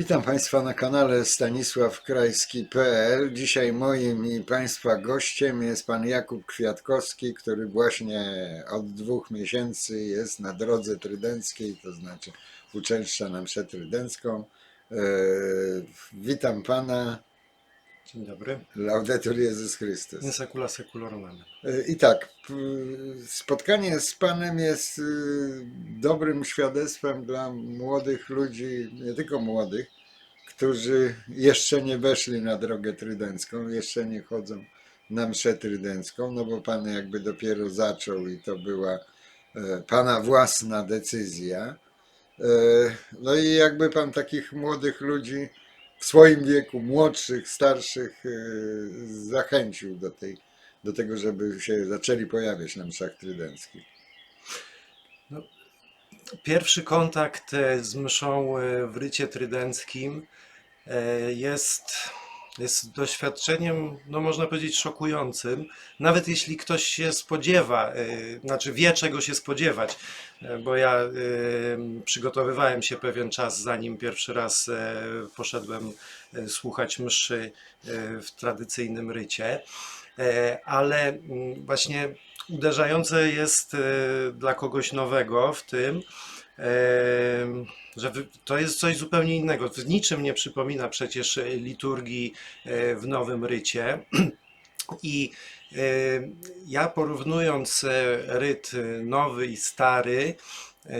Witam Państwa na kanale stanisławkrajski.pl. Dzisiaj moim i Państwa gościem jest Pan Jakub Kwiatkowski, który właśnie od dwóch miesięcy jest na drodze trydenckiej, to znaczy uczęszcza na mszę trydencką. E, Witam Pana, Dzień dobry. Laudetur Jezus Chrystus. Nie sekula seculorum amen. E, I tak, spotkanie z Panem jest y, dobrym świadectwem dla młodych ludzi, nie tylko młodych, którzy jeszcze nie weszli na drogę trydencką, jeszcze nie chodzą na mszę trydencką, no bo Pan jakby dopiero zaczął i to była e, Pana własna decyzja. E, No i jakby Pan takich młodych ludzi w swoim wieku, młodszych, starszych, e, zachęcił do tej do tego, żeby się zaczęli pojawiać na mszach trydenckich. Pierwszy kontakt e, z mszą e, w rycie trydenckim jest, jest doświadczeniem, no można powiedzieć, szokującym. Nawet jeśli ktoś się spodziewa, e, znaczy wie czego się spodziewać, e, bo ja e, przygotowywałem się pewien czas, zanim pierwszy raz e, poszedłem e, słuchać mszy w tradycyjnym rycie. Ale mm, właśnie uderzające jest dla kogoś nowego w tym, że to jest coś zupełnie innego. Niczym nie przypomina przecież liturgii e, w Nowym Rycie. I e, ja porównując e, ryt nowy i stary,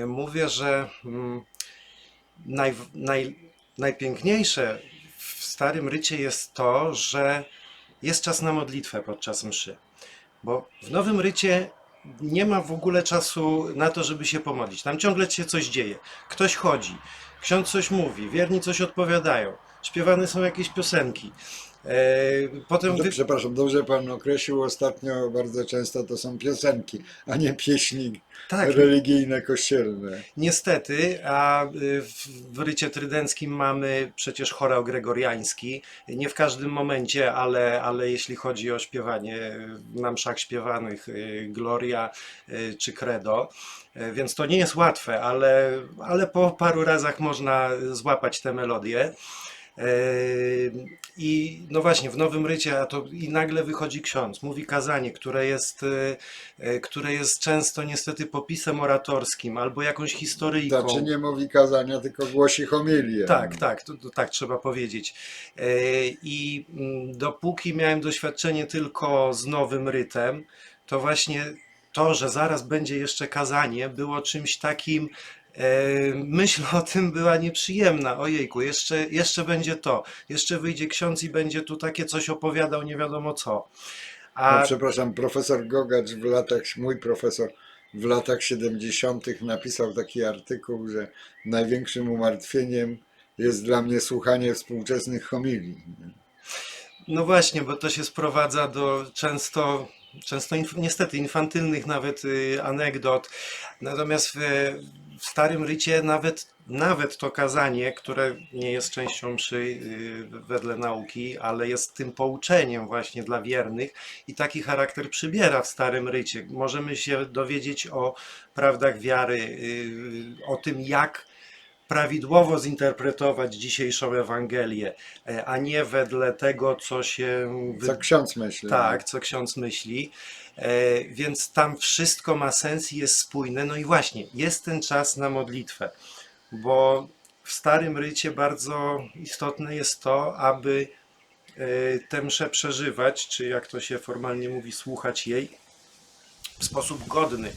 mówię, że mm, naj, naj, najpiękniejsze w starym rycie jest to, że jest czas na modlitwę podczas mszy. Bo w nowym rycie nie ma w ogóle czasu na to, żeby się pomodlić. Tam ciągle się coś dzieje. Ktoś chodzi, ksiądz coś mówi, wierni coś odpowiadają, śpiewane są jakieś piosenki. E, Potem No, wy... Przepraszam, dobrze Pan określił, ostatnio bardzo często to są piosenki, a nie pieśni tak, religijne, kościelne. Niestety, a y, w, rycie trydenckim mamy przecież chorał gregoriański. Nie w każdym momencie, ale, ale jeśli chodzi o śpiewanie na mszach śpiewanych y, Gloria y, czy Credo. Y, Więc to nie jest łatwe, ale, ale po paru razach można złapać tę melodię. I no właśnie, w Nowym Rycie, a to i nagle wychodzi ksiądz, mówi kazanie, które jest, y, y, które jest często niestety popisem oratorskim albo jakąś historyjką. Znaczy nie mówi kazania, tylko głosi homilię. Tak, tak, to, to tak trzeba powiedzieć. E, I mm, dopóki miałem doświadczenie tylko z nowym rytem, to właśnie to, że zaraz będzie jeszcze kazanie, było czymś takim. E, Myśl o tym była nieprzyjemna. Ojejku, jeszcze, jeszcze będzie to. Jeszcze wyjdzie ksiądz i będzie tu takie coś opowiadał, nie wiadomo co. No, A przepraszam, profesor Gogacz w latach, mój profesor w latach 70. napisał taki artykuł, że największym umartwieniem jest dla mnie słuchanie współczesnych homilii. No właśnie, bo to się sprowadza do często, często niestety infantylnych nawet y, anegdot. Natomiast w, w Starym Rycie nawet, nawet to kazanie, które nie jest częścią mszy y, wedle nauki, ale jest tym pouczeniem właśnie dla wiernych i taki charakter przybiera w Starym Rycie. Możemy się dowiedzieć o prawdach wiary, y, o tym jak prawidłowo zinterpretować dzisiejszą Ewangelię, e, a nie wedle tego, co się. wy- Co ksiądz myśli. Tak, co ksiądz myśli. E, Więc tam wszystko ma sens i jest spójne. No i właśnie, jest ten czas na modlitwę, bo w Starym Rycie bardzo istotne jest to, aby e, tę mszę przeżywać, czy jak to się formalnie mówi, słuchać jej w sposób godny.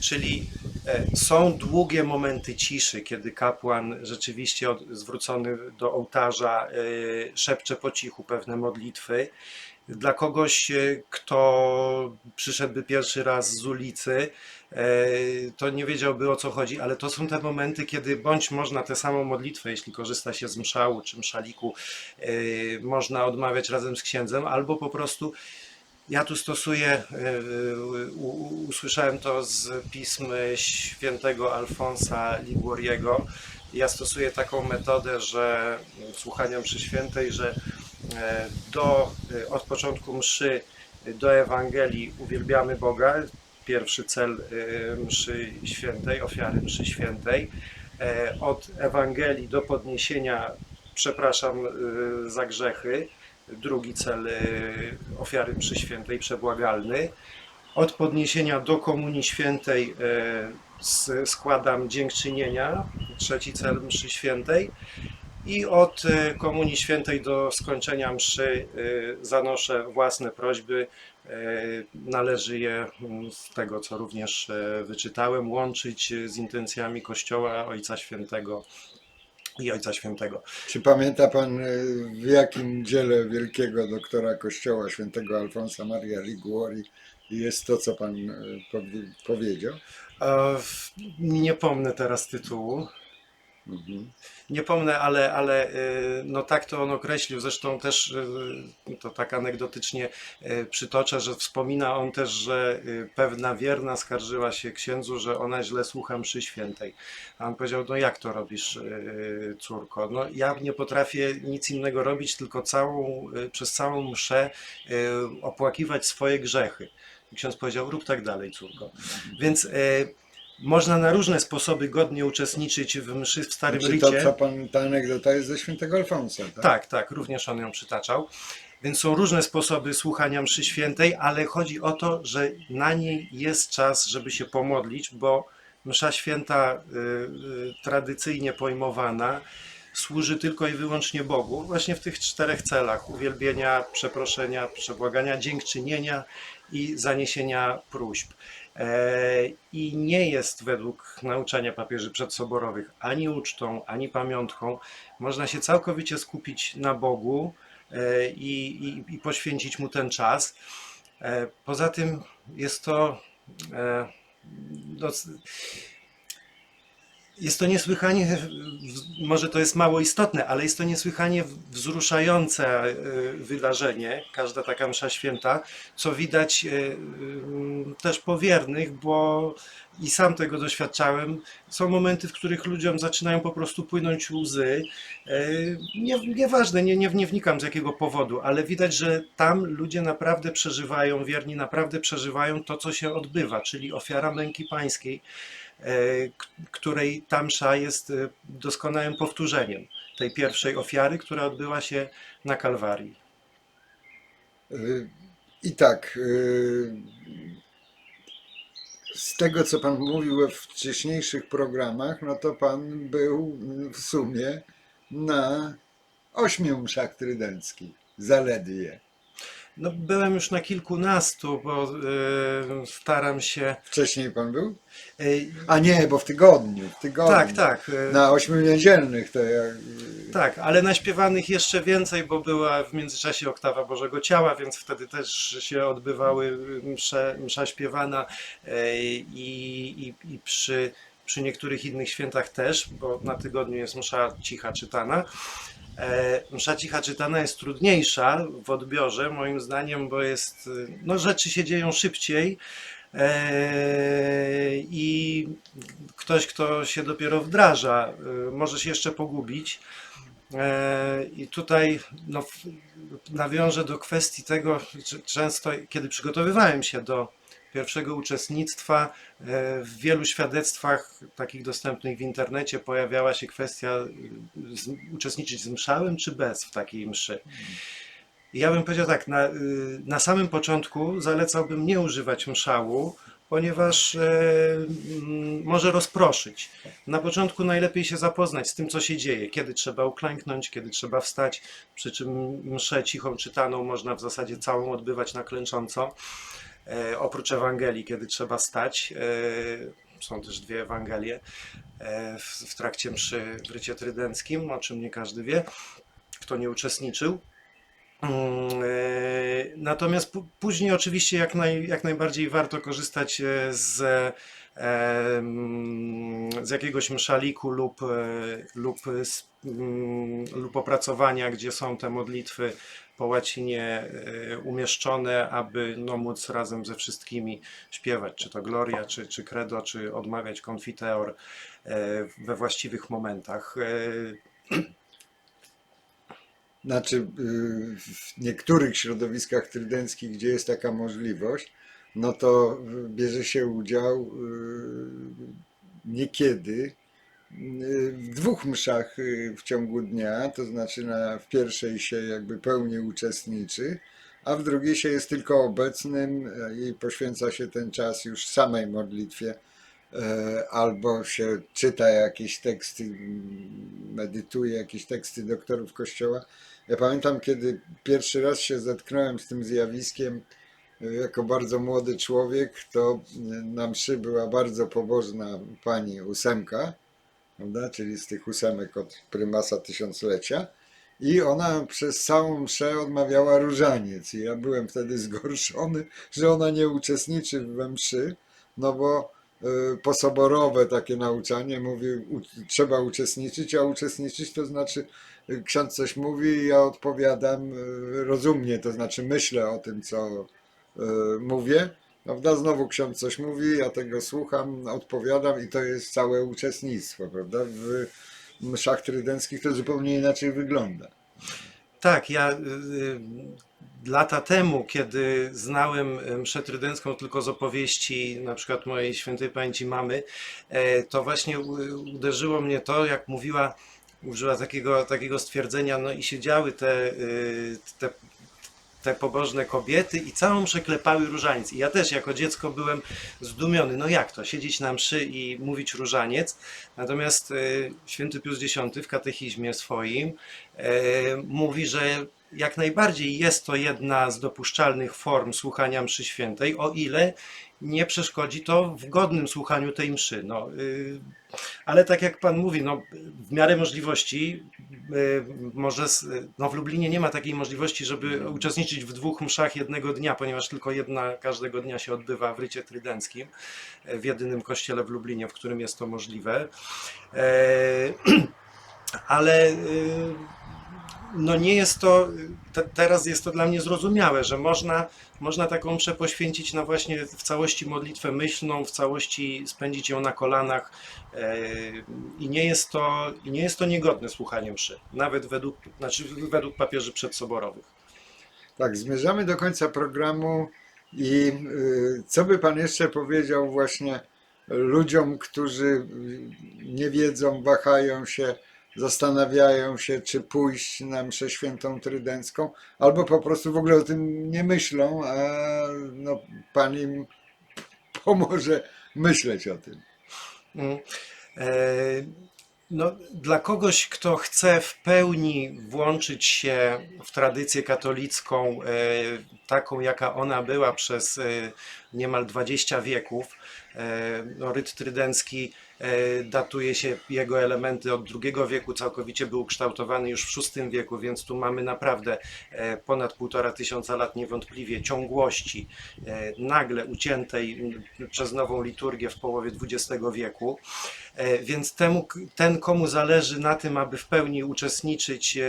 Czyli e, są długie momenty ciszy, kiedy kapłan rzeczywiście od, zwrócony do ołtarza e, szepcze po cichu pewne modlitwy. Dla kogoś, e, kto przyszedłby pierwszy raz z ulicy, to nie wiedziałby o co chodzi, ale to są te momenty, kiedy bądź można tę samą modlitwę, jeśli korzysta się z mszału czy mszaliku, można odmawiać razem z księdzem, albo po prostu ja tu stosuję, e, u- usłyszałem to z pism świętego Alfonsa Liguoriego. Ja stosuję taką metodę, że słuchania mszy świętej, że e, do, e, od początku mszy do Ewangelii uwielbiamy Boga. Pierwszy cel e, mszy świętej, ofiary mszy świętej. E, Od Ewangelii do podniesienia przepraszam za grzechy. Drugi cel y, ofiary przy świętej przebłagalny. Od podniesienia do Komunii Świętej y, składam dziękczynienia, trzeci cel mszy świętej. I od y, Komunii Świętej do skończenia mszy zanoszę własne prośby. Należy je mm, z tego, co również wyczytałem, łączyć z intencjami Kościoła Ojca Świętego i Ojca Świętego. Czy pamięta pan, e, w jakim dziele wielkiego doktora Kościoła świętego Alfonsa Maria Liguori jest to, co pan e, powie- powiedział? E, Nie pomnę teraz tytułu. Mhm. Nie pomnę, ale, ale y, no tak to on określił. Zresztą też y, to tak anegdotycznie y, przytoczę, że wspomina on też, że y, pewna wierna skarżyła się księdzu, że ona źle słucha mszy świętej. A on powiedział, no jak to robisz, y, córko? No ja nie potrafię nic innego robić, tylko całą, y, przez całą mszę y, opłakiwać swoje grzechy. I ksiądz powiedział, rób tak dalej, córko. Więc y, można na różne sposoby godnie uczestniczyć w mszy w Starym Czy Rycie. to, co pan, ta anegdota jest ze świętego Alfonsa, tak? Tak, tak, również on ją przytaczał. Więc są różne sposoby słuchania mszy świętej, ale chodzi o to, że na niej jest czas, żeby się pomodlić, bo msza święta y, y, tradycyjnie pojmowana służy tylko i wyłącznie Bogu, właśnie w tych czterech celach: uwielbienia, przeproszenia, przebłagania, dziękczynienia i zaniesienia próśb. E, I nie jest według nauczania papieży przedsoborowych ani ucztą, ani pamiątką. Można się całkowicie skupić na Bogu e, i, i, i poświęcić mu ten czas. E, Poza tym jest to. No, jest to niesłychanie, może to jest mało istotne, ale jest to niesłychanie wzruszające e, wydarzenie, każda taka msza święta, co widać e, mm, też po wiernych, bo i sam tego doświadczałem. Są momenty, w których ludziom zaczynają po prostu płynąć łzy. E, Nie, nieważne, nie, nie, nie wnikam z jakiego powodu, ale widać, że tam ludzie naprawdę przeżywają, wierni naprawdę przeżywają to, co się odbywa, czyli ofiara męki pańskiej, e, której ta msza jest e, doskonałym powtórzeniem tej pierwszej ofiary, która odbyła się na Kalwarii. Y, I tak, z tego co Pan mówił we wcześniejszych programach, no to Pan był w sumie na ośmiu mszach trydenckich, zaledwie. No, byłem już na kilkunastu, bo e, staram się. Wcześniej Pan był? e, A nie, bo w tygodniu, w tygodniu. tak, tak. e, Na ośmiu niedzielnych to ja... Tak, ale naśpiewanych jeszcze więcej, bo była w międzyczasie oktawa Bożego Ciała, więc wtedy też się odbywały msze, msza śpiewana e, i, i, i przy, przy niektórych innych świętach też, bo na tygodniu jest msza cicha czytana. E, Msza cicha czytana jest trudniejsza w odbiorze, moim zdaniem, bo jest, e, no rzeczy się dzieją szybciej e, i ktoś, kto się dopiero wdraża, może się jeszcze pogubić. I tutaj no, nawiążę do kwestii tego, często, kiedy przygotowywałem się do pierwszego uczestnictwa, e, w wielu świadectwach takich dostępnych w internecie pojawiała się kwestia y, z, uczestniczyć z mszałem czy bez w takiej mszy. Ja bym powiedział tak, na, y, na samym początku zalecałbym nie używać mszału, ponieważ e, może rozproszyć. Na początku najlepiej się zapoznać z tym, co się dzieje, kiedy trzeba uklęknąć, kiedy trzeba wstać, przy czym mszę cichą czytaną można w zasadzie całą odbywać na klęcząco, e, oprócz Ewangelii, kiedy trzeba stać. E, są też dwie Ewangelie e, w, trakcie mszy w rycie trydenckim, o czym nie każdy wie, kto nie uczestniczył. Mm, e, Natomiast później oczywiście jak, naj, jak najbardziej warto korzystać e, z, e, mm, z jakiegoś mszaliku lub, e, lub, mm, lub opracowania, gdzie są te modlitwy po łacinie e, umieszczone, aby no, móc razem ze wszystkimi śpiewać, czy to Gloria, czy, czy Credo, czy odmawiać Confiteor e, we właściwych momentach. E, Znaczy, w niektórych środowiskach trydenckich, gdzie jest taka możliwość, no to bierze się udział niekiedy dwóch mszach y, w ciągu dnia, to znaczy na, w pierwszej się jakby pełni uczestniczy, a w drugiej się jest tylko obecnym e, i poświęca się ten czas już samej modlitwie, albo się czyta jakieś teksty, medytuje jakieś teksty doktorów Kościoła. Ja pamiętam, kiedy pierwszy raz się zetknąłem z tym zjawiskiem, jako bardzo młody człowiek, to na mszy była bardzo pobożna pani ósemka, prawda? czyli z tych ósemek od prymasa tysiąclecia. I ona przez całą mszę odmawiała różaniec. I ja byłem wtedy zgorszony, że ona nie uczestniczy we mszy, no bo y, posoborowe takie nauczanie mówi, trzeba uczestniczyć, a uczestniczyć to znaczy y, ksiądz coś mówi i ja odpowiadam y, rozumnie, to znaczy myślę o tym, co mówię. Prawda? Znowu ksiądz coś mówi, ja tego słucham, odpowiadam i to jest całe uczestnictwo, prawda? W mszach trydenckich to zupełnie inaczej wygląda. Tak, ja y, y, lata temu, kiedy znałem y, mszę trydencką tylko z opowieści na przykład mojej świętej pamięci mamy, e, to właśnie uderzyło mnie to, jak mówiła, użyła takiego, takiego stwierdzenia, no i siedziały te, y, te, te pobożne kobiety i całą mszę klepały różaniec. I ja też jako dziecko byłem zdumiony, no jak to, siedzieć na mszy i mówić różaniec. Natomiast y, święty Pius X w katechizmie swoim e, mówi, że jak najbardziej jest to jedna z dopuszczalnych form słuchania mszy świętej, o ile nie przeszkodzi to w godnym słuchaniu tej mszy. No, y, ale tak jak Pan mówi, no, w miarę możliwości, y, może s- no, w Lublinie nie ma takiej możliwości, żeby uczestniczyć w dwóch mszach jednego dnia, ponieważ tylko jedna każdego dnia się odbywa w rycie trydenckim, w jedynym kościele w Lublinie, w którym jest to możliwe. E, ale y, no nie jest to, te, teraz jest to dla mnie zrozumiałe, że można, można taką mszę poświęcić na właśnie w całości modlitwę myślną, w całości spędzić ją na kolanach e, i nie jest to, nie jest to niegodne słuchanie mszy, nawet według, znaczy według papieży przedsoborowych. Tak, zmierzamy do końca programu i y, co by Pan jeszcze powiedział właśnie ludziom, którzy nie wiedzą, wahają się, zastanawiają się, czy pójść na mszę świętą trydencką, albo po prostu w ogóle o tym nie myślą, a no, Pan im pomoże myśleć o tym. Mm. E, No, dla kogoś, kto chce w pełni włączyć się w tradycję katolicką, e, taką jaka ona była przez e, niemal 20 wieków, no, ryt trydencki datuje się jego elementy od II wieku, całkowicie był ukształtowany już w VI wieku, więc tu mamy naprawdę e, ponad półtora tysiąca lat niewątpliwie ciągłości e, nagle uciętej przez nową liturgię w połowie XX wieku. E, Więc temu, ten, komu zależy na tym, aby w pełni uczestniczyć e,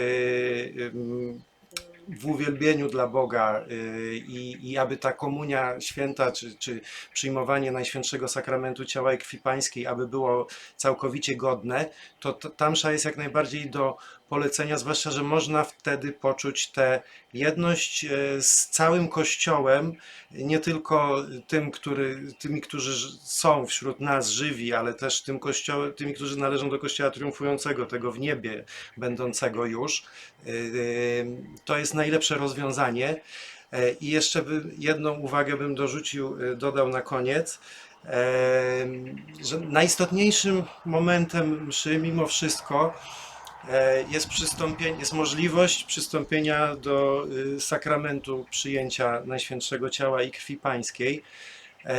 w uwielbieniu dla Boga e, i, i aby ta komunia święta, czy, czy przyjmowanie Najświętszego Sakramentu Ciała i Krwi Pańskiej, aby było całkowicie godne, to t- ta msza jest jak najbardziej do polecenia, zwłaszcza, że można wtedy poczuć tę jedność e, z całym Kościołem, nie tylko tym, który, tymi, którzy są wśród nas żywi, ale też tym kościołem, tymi, którzy należą do Kościoła triumfującego, tego w niebie będącego już. Yy, To jest najlepsze rozwiązanie. E, I jeszcze jedną uwagę bym dorzucił, e, dodał na koniec, e, że najistotniejszym momentem mszy mimo wszystko e, jest przystąpienie, jest możliwość przystąpienia do y, sakramentu przyjęcia Najświętszego Ciała i Krwi Pańskiej. E,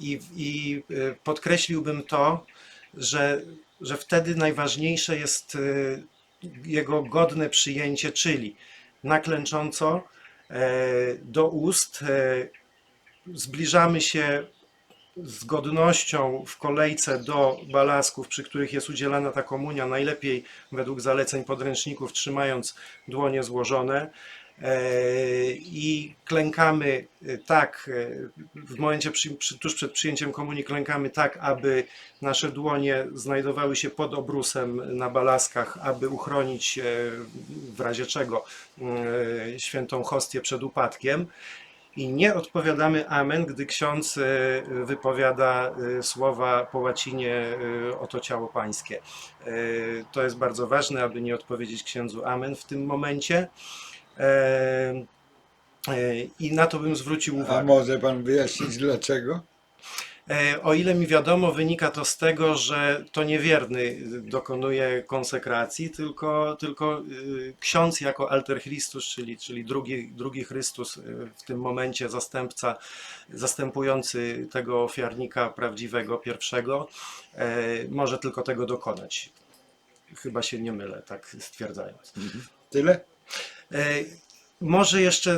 I, i y, podkreśliłbym to, że, że wtedy najważniejsze jest y, jego godne przyjęcie, czyli naklęcząco e, do ust e, zbliżamy się z godnością w kolejce do balasków, przy których jest udzielana ta komunia, najlepiej według zaleceń podręczników, trzymając dłonie złożone. E, I klękamy tak, e, w momencie tuż przed przyjęciem komunii, klękamy tak, aby nasze dłonie znajdowały się pod obrusem na balaskach, aby uchronić e, w razie czego świętą hostię przed upadkiem. I nie odpowiadamy amen, gdy ksiądz e, wypowiada e, słowa po łacinie e, oto ciało pańskie. To jest bardzo ważne, aby nie odpowiedzieć księdzu amen w tym momencie. I na to bym zwrócił A uwagę. może pan wyjaśnić dlaczego? E, O ile mi wiadomo, wynika to z tego, że to niewierny dokonuje konsekracji, tylko, tylko y, ksiądz jako alter Christus, czyli, czyli drugi, drugi Chrystus, y, w tym momencie zastępca, zastępujący tego ofiarnika prawdziwego, pierwszego, e, może tylko tego dokonać. Chyba się nie mylę, tak stwierdzając. Tyle? Może jeszcze,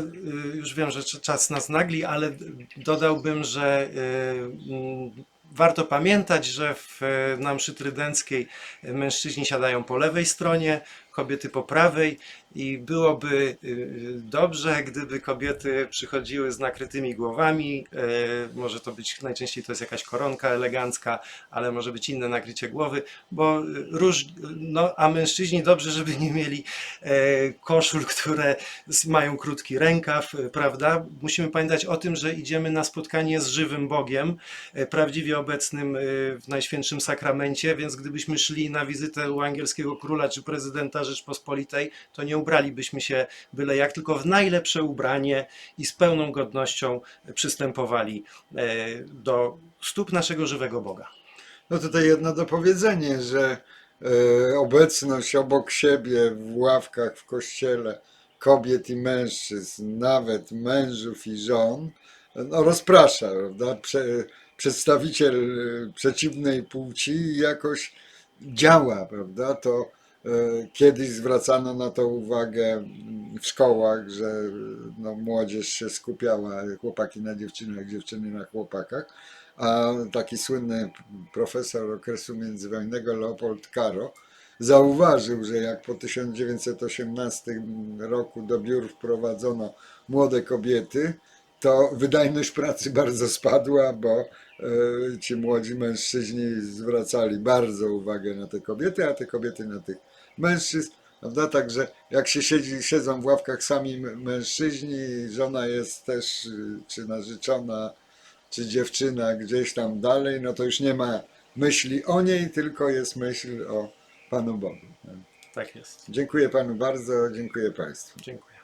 y, już wiem, że cz- czas nas nagli, ale dodałbym, że y, mm, warto pamiętać, że w, y, na mszy trydenckiej mężczyźni siadają po lewej stronie, kobiety po prawej i byłoby y, dobrze, gdyby kobiety przychodziły z nakrytymi głowami. y, Może to być, najczęściej to jest jakaś koronka elegancka, ale może być inne nakrycie głowy, bo róż, no, a mężczyźni dobrze, żeby nie mieli e, koszul, które mają krótki rękaw, e, prawda? Musimy pamiętać o tym, że idziemy na spotkanie z żywym Bogiem, e, prawdziwie obecnym e, w Najświętszym Sakramencie, więc gdybyśmy szli na wizytę u angielskiego króla czy prezydenta Rzeczpospolitej, to nie ubralibyśmy się byle jak, tylko w najlepsze ubranie i z pełną godnością przystępowali e, do stóp naszego żywego Boga. No tutaj jedno dopowiedzenie, że e, obecność obok siebie w ławkach w kościele kobiet i mężczyzn, nawet mężów i żon, no rozprasza, prawda? Prze, przedstawiciel e, przeciwnej płci jakoś działa, prawda? To kiedyś zwracano na to uwagę w szkołach, że no, młodzież się skupiała, chłopaki na dziewczynach, dziewczyny na chłopakach. A taki słynny profesor okresu międzywojennego Leopold Caro zauważył, że jak po 1918 roku do biur wprowadzono młode kobiety, to wydajność pracy bardzo spadła, bo e, ci młodzi mężczyźni zwracali bardzo uwagę na te kobiety, a te kobiety na tych mężczyzn. Prawda? Także jak się siedzi, siedzą w ławkach sami mężczyźni, żona jest też, y, czy narzeczona, czy dziewczyna gdzieś tam dalej, no to już nie ma myśli o niej, tylko jest myśl o Panu Bogu. Tak jest. Dziękuję Panu bardzo, dziękuję Państwu. Dziękuję.